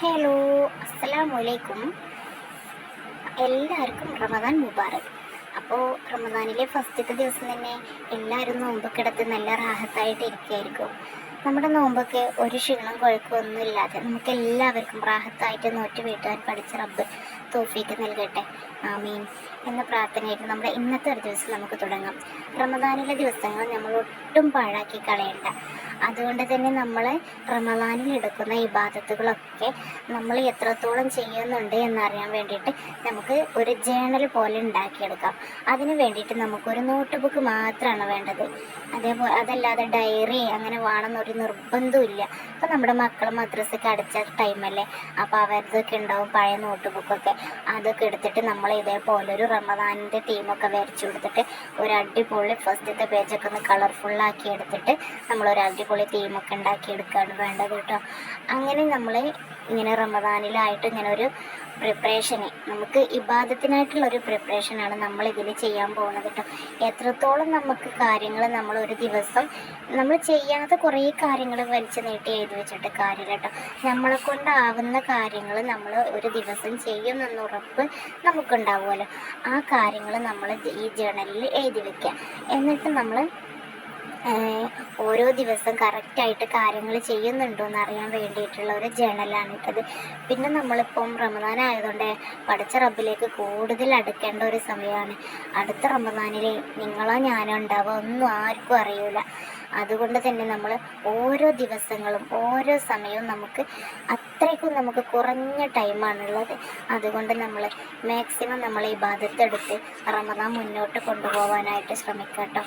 Hello അസ്സലാമു വലൈക്കും എല്ലാവർക്കും റമദാൻ മുബാറക്. അപ്പോൾ റമദാനിലെ ഫസ്റ്റത്തെ ദിവസം തന്നെ എല്ലാവരും നോമ്പൊക്കെ എടുത്ത് നല്ല റാഹത്തായിട്ട് ഇരിക്കുമായിരിക്കും നമ്മുടെ നോമ്പൊക്കെ ഒരു ക്ഷീണം കുഴക്കമൊന്നും ഇല്ലാതെ നമുക്ക് എല്ലാവർക്കും റാഹത്തായിട്ട് നോറ്റ് വീട്ടാൻ പഠിച്ച റബ്ബ് തോഫീക്ക് നൽകട്ടെ. ആമീൻ. എന്ന പ്രാർത്ഥനയായിട്ട് നമ്മുടെ ഇന്നത്തെ ഒരു ദിവസം നമുക്ക് തുടങ്ങാം. റമദാനിലെ ദിവസങ്ങൾ നമ്മൾ ഒട്ടും പാഴാക്കി കളയണ്ട. അതുകൊണ്ട് തന്നെ നമ്മൾ റമദാനിൽ എടുക്കുന്ന ഇബാദത്തുകളൊക്കെ നമ്മൾ എത്രത്തോളം ചെയ്യുന്നുണ്ട് എന്നറിയാൻ വേണ്ടിയിട്ട് നമുക്ക് ഒരു ജേണൽ പോലെ ഉണ്ടാക്കിയെടുക്കാം. അതിന് വേണ്ടിയിട്ട് നമുക്കൊരു നോട്ട് ബുക്ക് മാത്രമാണ് വേണ്ടത്. അതേപോലെ അതല്ലാതെ ഡയറി അങ്ങനെ വേണമെന്നൊരു നിർബന്ധമില്ല അപ്പോൾ നമ്മുടെ മക്കൾ മദ്രസയ്ക്ക് അടച്ച ടൈമല്ലേ? അപ്പോൾ അവരതൊക്കെ ഉണ്ടാവും പഴയ നോട്ട് ബുക്കൊക്കെ അതൊക്കെ എടുത്തിട്ട് നമ്മൾ ഇതേപോലെ ഒരു റമദാനിന്റെ തീമൊക്കെ വരച്ചു കൊടുത്തിട്ട് ഒരു അടിപൊളി ഫസ്റ്റത്തെ പേജൊക്കെ ഒന്ന് കളർഫുള്ളാക്കി എടുത്തിട്ട് നമ്മൾ ഒരു അടിപൊളി തീമൊക്കെ ഉണ്ടാക്കി എടുക്കുകയാണ് വേണ്ടത് കേട്ടോ. അങ്ങനെ നമ്മൾ ഇങ്ങനെ റമദാനിലായിട്ട് ഇങ്ങനെ ഒരു പ്രിപ്പറേഷന് നമുക്ക് ഇബാദത്തിനായിട്ടുള്ള ഒരു പ്രിപ്പറേഷനാണ് നമ്മൾ ഇതിൽ ചെയ്യാൻ പോകുന്നത് കേട്ടോ. എത്രത്തോളം നമുക്ക് കാര്യങ്ങൾ നമ്മൾ ഒരു ദിവസം നമ്മൾ ചെയ്യാത്ത കുറേ കാര്യങ്ങൾ വലിച്ചു നീട്ടി എഴുതി വെച്ചിട്ട് കാര്യമില്ല കേട്ടോ. നമ്മളെ കൊണ്ടാവുന്ന കാര്യങ്ങൾ നമ്മൾ ഒരു ദിവസം ചെയ്യുമെന്ന ഉറപ്പ് നമുക്കുണ്ടാവുമല്ലോ. ആ കാര്യങ്ങൾ നമ്മൾ ഈ ജേണലിൽ എഴുതി വെക്കുക. എന്നിട്ട് നമ്മൾ ഓരോ ദിവസം കറക്റ്റായിട്ട് കാര്യങ്ങൾ ചെയ്യുന്നുണ്ടോ എന്ന് അറിയാൻ വേണ്ടിയിട്ടുള്ള ഒരു ജേണലാണ് ഇട്ടത് പിന്നെ നമ്മളിപ്പം റമദാൻ ആയതുകൊണ്ട് പഠിച്ച റബ്ബിലേക്ക് കൂടുതൽ അടുക്കേണ്ട ഒരു സമയമാണ്. അടുത്ത റമദാനിൽ നിങ്ങളോ ഞാനോ ഉണ്ടാവുക ഒന്നും ആർക്കും അറിയൂല. അതുകൊണ്ട് തന്നെ നമ്മൾ ഓരോ ദിവസങ്ങളും ഓരോ സമയവും നമുക്ക് അത്രയ്ക്കും നമുക്ക് കുറഞ്ഞ ടൈമാണുള്ളത് അതുകൊണ്ട് നമ്മൾ മാക്സിമം നമ്മൾ ഈ ബാധത്തെടുത്ത് റമദാൻ മുന്നോട്ട് കൊണ്ടുപോകാനായിട്ട് ശ്രമിക്കാം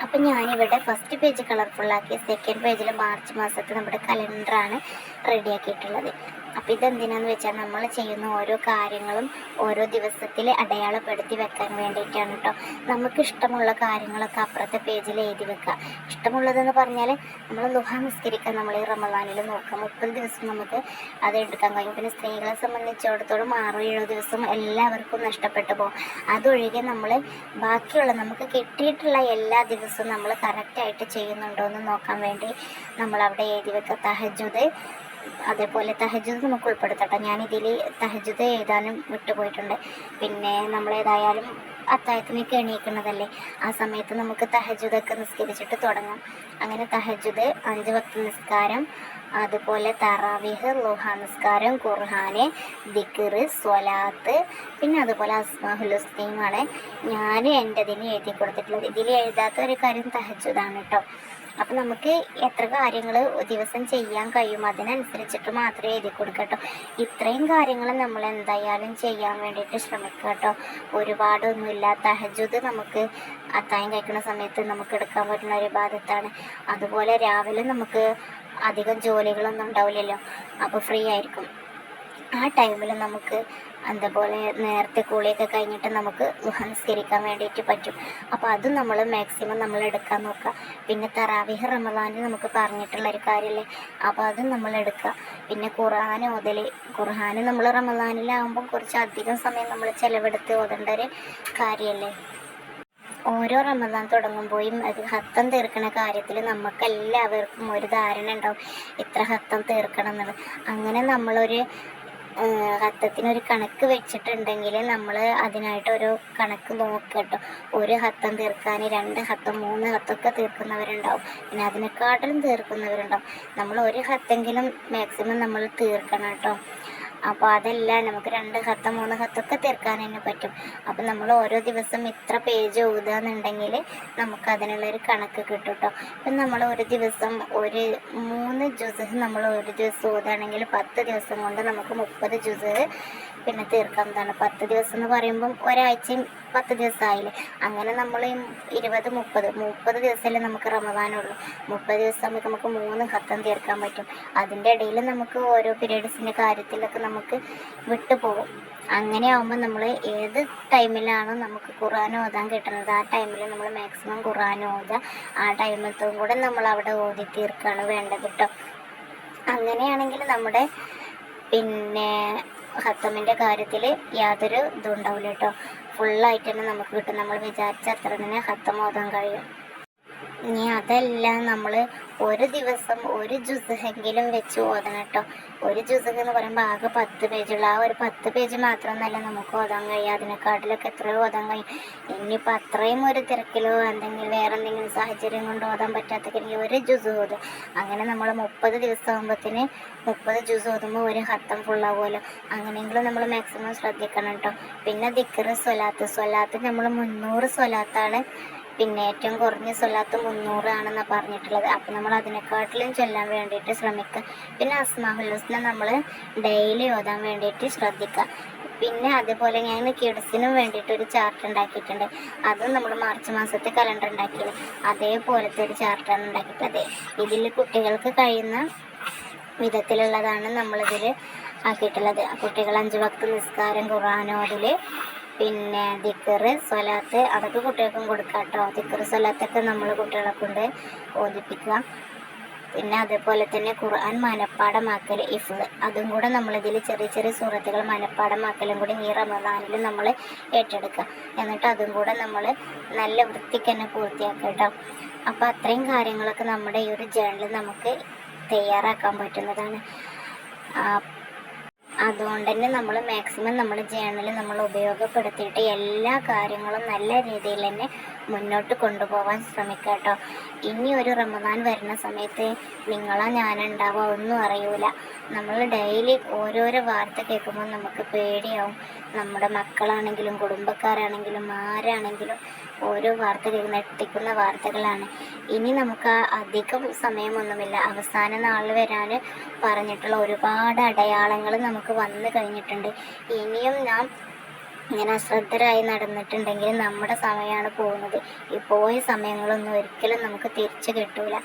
അപ്പം ഞാനിവിടെ ഫസ്റ്റ് പേജ് കളർഫുള്ളാക്കി സെക്കൻഡ് പേജിൽ മാർച്ച് മാസത്തെ നമ്മുടെ കലണ്ടറാണ് റെഡിയാക്കിയിട്ടുള്ളത് അപ്പോൾ ഇതെന്തിനാന്ന് വെച്ചാൽ നമ്മൾ ചെയ്യുന്ന ഓരോ കാര്യങ്ങളും ഓരോ ദിവസത്തിൽ അടയാളപ്പെടുത്തി വെക്കാൻ വേണ്ടിയിട്ടാണ് കേട്ടോ നമുക്ക് ഇഷ്ടമുള്ള കാര്യങ്ങളൊക്കെ അപ്പുറത്തെ പേജിൽ എഴുതി വെക്കുക ഇഷ്ടമുള്ളതെന്ന് പറഞ്ഞാൽ നമ്മൾ ലുഹ നിസ്കരിക്കാൻ നമ്മൾ ഈ റമദാനിൽ നോക്കാം മുപ്പത് ദിവസം നമുക്ക് അത് എടുക്കാൻ കഴിയും. പിന്നെ സ്ത്രീകളെ സംബന്ധിച്ചിടത്തോളം ആറോ ഏഴോ ദിവസം എല്ലാവർക്കും നഷ്ടപ്പെട്ടു പോകും. അതൊഴികെ നമ്മൾ ബാക്കിയുള്ള നമുക്ക് കിട്ടിയിട്ടുള്ള എല്ലാ ദിവസവും നമ്മൾ കറക്റ്റായിട്ട് ചെയ്യുന്നുണ്ടോ എന്ന് നോക്കാൻ വേണ്ടി നമ്മൾ അവിടെ എഴുതി വെക്കുക തഹജുദ് അതേപോലെ തഹജുദ് നമുക്ക് ഉൾപ്പെടുത്തട്ടെ. ഞാനിതിൽ തഹജുദ് എഴുതാനും വിട്ടുപോയിട്ടുണ്ട്. പിന്നെ നമ്മളേതായാലും അത്തായത്തിനൊക്കെ എണീക്കുന്നതല്ലേ? ആ സമയത്ത് നമുക്ക് തഹജുദൊക്കെ നിസ്കരിച്ചിട്ട് തുടങ്ങാം. അങ്ങനെ തഹജുദ് അഞ്ച് ഭക്തി നിസ്കാരം അതുപോലെ തറാവിഹ് ലുഹ നിസ്കാരം ഖുർഹാന് ദിക്കറ് സ്വലാത്ത് പിന്നെ അതുപോലെ അസ്മാഹുലുസ്തീമാണ് ഞാൻ എന്റെ ഇതിന് എഴുതി കൊടുത്തിട്ടുള്ളത്. ഇതിൽ എഴുതാത്ത ഒരു കാര്യം തഹജുദാണ് കേട്ടോ അപ്പം നമുക്ക് എത്ര കാര്യങ്ങൾ ദിവസം ചെയ്യാൻ കഴിയും? അതിനനുസരിച്ചിട്ട് മാത്രമേ എഴുതി കൊടുക്കട്ടോ ഇത്രയും കാര്യങ്ങൾ നമ്മൾ എന്തായാലും ചെയ്യാൻ വേണ്ടിയിട്ട് ശ്രമിക്കുക കേട്ടോ ഒരുപാടൊന്നുമില്ല. തഹജുദ് നമുക്ക് അത്തായം കഴിക്കുന്ന സമയത്ത് നമുക്ക് എടുക്കാൻ പറ്റുന്ന ഒരു ബാധത്താണ് അതുപോലെ രാവിലെ നമുക്ക് അധികം ജോലികളൊന്നും ഉണ്ടാവില്ലല്ലോ. അപ്പോൾ ഫ്രീ ആയിരിക്കും. ആ ടൈമിൽ നമുക്ക് അതുപോലെ നേരത്തെ കൂളിയൊക്കെ കഴിഞ്ഞിട്ട് നമുക്ക് നിസ്കരിക്കാൻ വേണ്ടിയിട്ട് പറ്റും. അപ്പോൾ അതും നമ്മൾ മാക്സിമം നമ്മൾ എടുക്കാൻ നോക്കുക. പിന്നെ തറാവിഹ് റമദാനിൽ നമുക്ക് പറഞ്ഞിട്ടുള്ള ഒരു കാര്യമല്ലേ അപ്പോൾ അതും നമ്മൾ എടുക്കുക. പിന്നെ ഖുർആൻ ഓതൽ ഖുർആൻ നമ്മൾ റമദാനിലാകുമ്പോൾ കുറച്ച് അധികം സമയം നമ്മൾ ചിലവെടുത്ത് ഓതേണ്ട ഒരു കാര്യമല്ലേ ഓരോ റമദാൻ തുടങ്ങുമ്പോഴും അത് ഹത്തം തീർക്കണ കാര്യത്തിൽ നമുക്ക് എല്ലാവർക്കും ഒരു ധാരണ ഉണ്ടാവും. ഇത്ര ഹത്തം തീർക്കണം എന്നുള്ളത്. അങ്ങനെ നമ്മളൊരു ഹത്തത്തിനൊരു കണക്ക് വെച്ചിട്ടുണ്ടെങ്കിൽ നമ്മൾ അതിനായിട്ട് ഒരു കണക്ക് നോക്കുക കേട്ടോ. ഒരു ഹത്തം തീർക്കാൻ രണ്ട് ഹത്തം മൂന്ന് ഹത്തൊക്കെ തീർക്കുന്നവരുണ്ടാവും. പിന്നെ അതിനെക്കാട്ടിലും തീർക്കുന്നവരുണ്ടാവും. നമ്മൾ ഒരു ഹത്തെങ്കിലും മാക്സിമം നമ്മൾ തീർക്കണം കേട്ടോ. അപ്പോൾ അതെല്ലാം നമുക്ക് രണ്ട് ഹത്ത മൂന്ന് ഹത്തൊക്കെ തീർക്കാൻ തന്നെ പറ്റും. അപ്പം നമ്മൾ ഓരോ ദിവസം ഇത്ര പേജ് എന്നുണ്ടെങ്കിൽ നമുക്ക് അതിനുള്ളൊരു കണക്ക് കിട്ടും കേട്ടോ ഇപ്പം നമ്മൾ ഒരു ദിവസം ഒരു മൂന്ന് ജ്യൂസസ് നമ്മൾ ഒരു ദിവസം ഓതുകയാണെങ്കിൽ പത്ത് ദിവസം കൊണ്ട് നമുക്ക് മുപ്പത് ജ്യൂസ് പിന്നെ തീർക്കാവുന്നതാണ് പത്ത് ദിവസം എന്ന് പറയുമ്പം ഒരാഴ്ചയും പത്ത് ദിവസമായില്ലേ അങ്ങനെ നമ്മൾ ഇരുപത് മുപ്പത് മുപ്പത് ദിവസമല്ലേ നമുക്ക് റമദാനുള്ളൂ. മുപ്പത് ദിവസം നമുക്ക് മൂന്ന് ഹത്തം തീർക്കാൻ പറ്റും. അതിന്റെ ഇടയിൽ നമുക്ക് ഓരോ പീരീഡ്സിന്റെ കാര്യത്തിലൊക്കെ നമുക്ക് വിട്ടുപോകും അങ്ങനെ ആകുമ്പോൾ നമ്മൾ ഏത് ടൈമിലാണോ നമുക്ക് ഖുർആൻ ഓതാൻ കിട്ടുന്നത്? ആ ടൈമിൽ നമ്മൾ മാക്സിമം ഖുർആൻ ഓതുക. ആ ടൈമിലത്തും കൂടെ നമ്മൾ അവിടെ ഓതി തീർക്കുകയാണ് വേണ്ടത് കേട്ടോ അങ്ങനെയാണെങ്കിൽ നമ്മുടെ പിന്നെ ഹത്തമിന്റെ കാര്യത്തിൽ യാതൊരു ഇതും ഉണ്ടാവില്ല കേട്ടോ. ഫുള്ളായിട്ട് തന്നെ നമുക്ക് കിട്ടും. നമ്മൾ വിചാരിച്ച അത്ര തന്നെ ഹത്തം ഓതാൻ കഴിയും. ഇനി അതല്ല നമ്മൾ ഒരു ദിവസം ഒരു ജുസഹെങ്കിലും വെച്ച് ഓതണം കേട്ടോ. ഒരു ജുസഹ എന്ന് പറയുമ്പോൾ ആകെ പത്ത് പേജുള്ള ആ ഒരു പത്ത് പേജ് മാത്രമൊന്നല്ല നമുക്ക് ഓതാൻ കഴിയുക അതിനെക്കാട്ടിലൊക്കെ എത്രയോ ഓതാൻ കഴിയും. ഇനിയിപ്പോൾ അത്രയും ഒരു തിരക്കിലോ എന്തെങ്കിലും വേറെ എന്തെങ്കിലും സാഹചര്യം കൊണ്ട് ഓതാൻ പറ്റാത്തെങ്കിൽ ഒരു ജ്യൂസ് ഓതും. അങ്ങനെ നമ്മൾ മുപ്പത് ദിവസം ആകുമ്പോഴത്തേന് മുപ്പത് ജ്യൂസ് ഓതുമ്പോൾ ഒരു ഹത്തം ഫുള്ളാവുമല്ലോ അങ്ങനെയെങ്കിലും നമ്മൾ മാക്സിമം ശ്രദ്ധിക്കണം കേട്ടോ. പിന്നെ ദിക്കറ് സ്വലാത്ത്. സ്വലാത്ത് നമ്മൾ മുന്നൂറ് സ്വലാത്താണ് പിന്നെ ഏറ്റവും കുറഞ്ഞ സ്വലാത്ത് മുന്നൂറാണെന്നാണ് പറഞ്ഞിട്ടുള്ളത്. അപ്പം നമ്മൾ അതിനെക്കാട്ടിലും ചൊല്ലാൻ വേണ്ടിയിട്ട് ശ്രമിക്കുക പിന്നെ അസ്മാഹുൽ ഹുസ്ന നമ്മൾ ഡെയിലി ഓതാൻ വേണ്ടിയിട്ട് ശ്രദ്ധിക്കുക പിന്നെ അതുപോലെ ഞാൻ കിഡ്സിനും വേണ്ടിയിട്ട് ഒരു ചാർട്ട് ഉണ്ടാക്കിയിട്ടുണ്ട്. അതും നമ്മൾ മാർച്ച് മാസത്തെ കലണ്ടർ ഉണ്ടാക്കിയത്. അതേപോലത്തെ ഒരു ചാർട്ടാണ് ഉണ്ടാക്കിയിട്ടത് ഇതിൽ കുട്ടികൾക്ക് കഴിയുന്ന വിധത്തിലുള്ളതാണ് നമ്മളിതിൽ ആക്കിയിട്ടുള്ളത്. കുട്ടികൾ അഞ്ച് വക്ത് നിസ്കാരം ഖുറാനോതിൽ പിന്നെ ദിക്കറ് സ്വലാത്ത് അതൊക്കെ കുട്ടികൾക്കും കൊടുക്കാം കേട്ടോ ദിക്കറ് സ്വലാത്തൊക്കെ നമ്മൾ കുട്ടികളെ കൊണ്ട് ഓദിപ്പിക്കുക പിന്നെ അതുപോലെ തന്നെ ഖുർആൻ മനപ്പാടമാക്കൽ ഇഫ് അതും കൂടെ നമ്മളിതിൽ ചെറിയ ചെറിയ സൂറത്തുകൾ മനപ്പാടമാക്കലും കൂടി ഈ റമദാനിൽ നമ്മൾ ഏറ്റെടുക്കുക. എന്നിട്ട് അതും കൂടെ നമ്മൾ നല്ല വൃത്തിക്ക് തന്നെ പൂർത്തിയാക്കുക കേട്ടോ. അപ്പോൾ അത്രയും കാര്യങ്ങളൊക്കെ നമ്മുടെ ഈ ഒരു ജേണലിൽ നമുക്ക് തയ്യാറാക്കാൻ പറ്റുന്നതാണ്. അതുകൊണ്ട് തന്നെ നമ്മൾ മാക്സിമം നമ്മുടെ ജേണൽ നമ്മൾ ഉപയോഗപ്പെടുത്തിയിട്ട് എല്ലാ കാര്യങ്ങളും നല്ല രീതിയിൽ തന്നെ മുന്നോട്ട് കൊണ്ടുപോകാൻ ശ്രമിക്കുക കേട്ടോ ഇനി ഒരു റമദാൻ വരുന്ന സമയത്ത് നിങ്ങളാ ഞാനുണ്ടാവുക ഒന്നും അറിയൂല. നമ്മൾ ഡെയിലി ഓരോരോ വാർത്ത കേൾക്കുമ്പോൾ നമുക്ക് പേടിയാവും. നമ്മുടെ മക്കളാണെങ്കിലും കുടുംബക്കാരാണെങ്കിലും ആരാണെങ്കിലും ഓരോ വാർത്ത കേൾക്കുന്ന എത്തിക്കുന്ന വാർത്തകളാണ്. ഇനി നമുക്ക് അധികം സമയമൊന്നുമില്ല. അവസാന നാൾ വരാൻ പറഞ്ഞിട്ടുള്ള ഒരുപാട് അടയാളങ്ങൾ നമുക്ക് വന്നു കഴിഞ്ഞിട്ടുണ്ട്. ഇനിയും നാം ഇങ്ങനെ അശ്രദ്ധരായി നടന്നിട്ടുണ്ടെങ്കിൽ നമ്മുടെ സമയമാണ് പോകുന്നത്. ഈ പോയ സമയങ്ങളൊന്നും ഒരിക്കലും നമുക്ക് തിരിച്ചു കിട്ടൂല.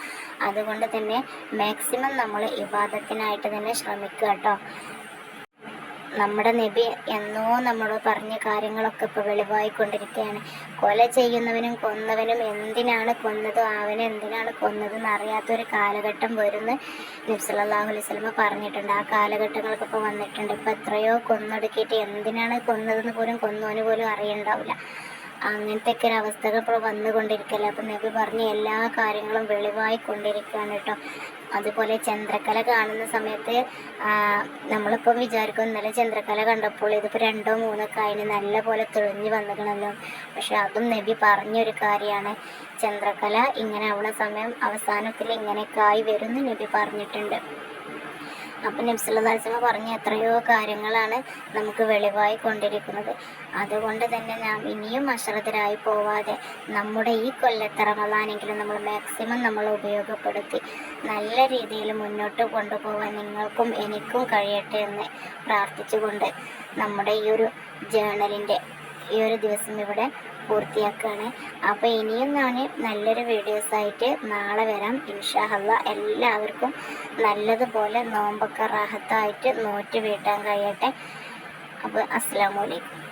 അതുകൊണ്ട് തന്നെ മാക്സിമം നമ്മൾ വിവാദത്തിനായിട്ട് തന്നെ ശ്രമിക്കുക കേട്ടോ. നമ്മുടെ നബി എന്നോ നമ്മൾ പറഞ്ഞ കാര്യങ്ങളൊക്കെ ഇപ്പോൾ വെളിവായിക്കൊണ്ടിരിക്കുകയാണ് കൊല ചെയ്യുന്നവനും കൊന്നവനും എന്തിനാണ് കൊന്നത്? അവനെ എന്തിനാണ് കൊന്നതെന്ന് അറിയാത്തൊരു കാലഘട്ടം വരുമെന്ന് നബ്സല്ലാഹു അലൈഹി സ്വലമ പറഞ്ഞിട്ടുണ്ട്. ആ കാലഘട്ടങ്ങളൊക്കെ ഇപ്പോൾ വന്നിട്ടുണ്ട്. ഇപ്പോൾ എത്രയോ കൊന്നൊടുക്കിയിട്ട് എന്തിനാണ് കൊന്നതെന്ന് പോലും കൊന്നവന് പോലും അറിയണ്ടാവില്ല. അങ്ങനത്തെ ഒക്കെ ഒരു അവസ്ഥകൾ ഇപ്പോൾ വന്നുകൊണ്ടിരിക്കല്ലേ? അപ്പം നബി പറഞ്ഞ എല്ലാ കാര്യങ്ങളും വെളിവായി കൊണ്ടിരിക്കുകയാണ് കേട്ടോ. അതുപോലെ ചന്ദ്രക്കല കാണുന്ന സമയത്ത് നമ്മളിപ്പം വിചാരിക്കും ഇന്നലെ ചന്ദ്രക്കല കണ്ടപ്പോൾ ഇതിപ്പോൾ രണ്ടോ മൂന്നോ കായന് നല്ല പോലെ തെളിഞ്ഞു വന്നിക്കണമല്ലോ പക്ഷെ അതും നബി പറഞ്ഞൊരു കാര്യമാണ്. ചന്ദ്രക്കല ഇങ്ങനെ ആവുന്ന സമയം അവസാനത്തിൽ ഇങ്ങനെ കായ് വരുമെന്ന് നബി പറഞ്ഞിട്ടുണ്ട്. അപ്പം നബ്സുല്ലാസ്മ പറഞ്ഞ എത്രയോ കാര്യങ്ങളാണ് നമുക്ക് വെളിവായി കൊണ്ടിരിക്കുന്നത്. അതുകൊണ്ട് തന്നെ നാം ഇനിയും അശ്രദ്ധരായി പോവാതെ നമ്മുടെ ഈ കൊല്ലത്തെ റമദാനെങ്കിലും നമ്മൾ മാക്സിമം നമ്മൾ ഉപയോഗപ്പെടുത്തി നല്ല രീതിയിൽ മുന്നോട്ട് കൊണ്ടുപോകാൻ നിങ്ങൾക്കും എനിക്കും കഴിയട്ടെ എന്ന് പ്രാർത്ഥിച്ചുകൊണ്ട് നമ്മുടെ ഈ ഒരു ജേണലിന്റെ ഈ ഒരു ദിവസം ഇവിടെ പൂർത്തിയാക്കുകയാണ്. അപ്പോൾ ഇനിയും ഞാൻ നല്ലൊരു വീഡിയോസായിട്ട് നാളെ വരാം. ഇൻഷാഹല്ല എല്ലാവർക്കും നല്ലതുപോലെ നോമ്പൊക്കെ റാഹത്തായിട്ട് നോറ്റ് വീട്ടാൻ കഴിയട്ടെ. അപ്പോൾ അസ്സാം വലൈക്കും